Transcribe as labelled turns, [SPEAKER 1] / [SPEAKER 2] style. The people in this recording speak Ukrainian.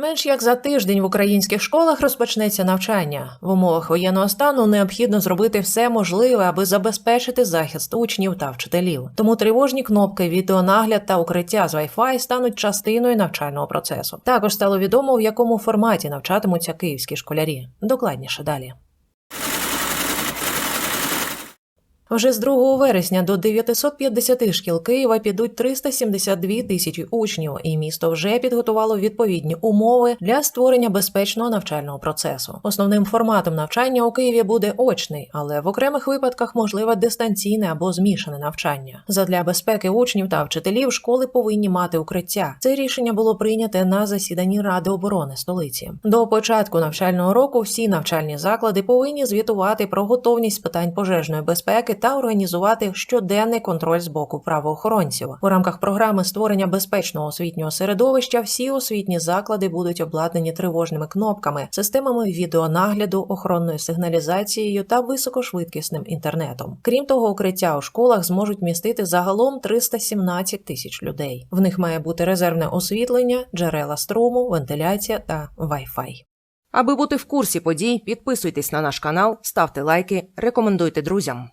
[SPEAKER 1] Менш як за тиждень в українських школах розпочнеться навчання. В умовах воєнного стану необхідно зробити все можливе, аби забезпечити захист учнів та вчителів. Тому тривожні кнопки, відеонагляд та укриття з Wi-Fi стануть частиною навчального процесу. Також стало відомо, в якому форматі навчатимуться київські школярі. Докладніше далі. Вже з 2 вересня до 950 шкіл Києва підуть 372 тисячі учнів, і місто вже підготувало відповідні умови для створення безпечного навчального процесу. Основним форматом навчання у Києві буде очний, але в окремих випадках можливе дистанційне або змішане навчання. Задля безпеки учнів та вчителів школи повинні мати укриття. Це рішення було прийняте на засіданні Ради оборони столиці. До початку навчального року всі навчальні заклади повинні звітувати про готовність питань пожежної безпеки та організувати щоденний контроль з боку правоохоронців. У рамках програми створення безпечного освітнього середовища всі освітні заклади будуть обладнані тривожними кнопками, системами відеонагляду, охоронною сигналізацією та високошвидкісним інтернетом. Крім того, укриття у школах зможуть містити загалом 317 тисяч людей. В них має бути резервне освітлення, джерела струму, вентиляція та Wi-Fi.
[SPEAKER 2] Аби бути в курсі подій, підписуйтесь на наш канал, ставте лайки, рекомендуйте друзям.